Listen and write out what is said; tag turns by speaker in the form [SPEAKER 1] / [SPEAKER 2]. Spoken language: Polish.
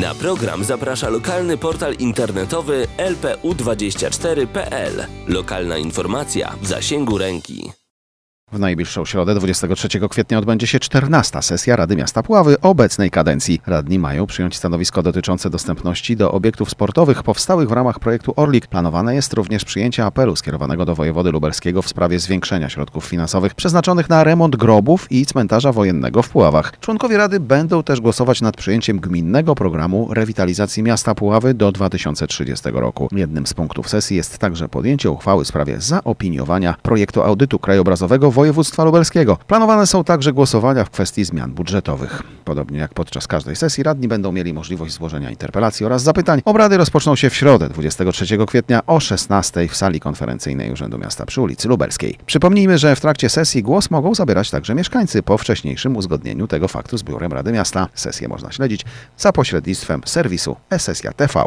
[SPEAKER 1] Na program zaprasza lokalny portal internetowy lpu24.pl. Lokalna informacja w zasięgu ręki.
[SPEAKER 2] W najbliższą środę 23 kwietnia odbędzie się 14. sesja Rady Miasta Puławy obecnej kadencji. Radni mają przyjąć stanowisko dotyczące dostępności do obiektów sportowych powstałych w ramach projektu Orlik. Planowane jest również przyjęcie apelu skierowanego do wojewody lubelskiego w sprawie zwiększenia środków finansowych przeznaczonych na remont grobów i cmentarza wojennego w Puławach. Członkowie Rady będą też głosować nad przyjęciem gminnego programu rewitalizacji miasta Puławy do 2030 roku. Jednym z punktów sesji jest także podjęcie uchwały w sprawie zaopiniowania projektu audytu krajobrazowego województwa lubelskiego. Planowane są także głosowania w kwestii zmian budżetowych. Podobnie jak podczas każdej sesji radni będą mieli możliwość złożenia interpelacji oraz zapytań. Obrady rozpoczną się w środę 23 kwietnia o 16 w sali konferencyjnej Urzędu Miasta przy ulicy Lubelskiej. Przypomnijmy, że w trakcie sesji głos mogą zabierać także mieszkańcy po wcześniejszym uzgodnieniu tego faktu z biurem Rady Miasta. Sesję można śledzić za pośrednictwem serwisu e-sesja TV.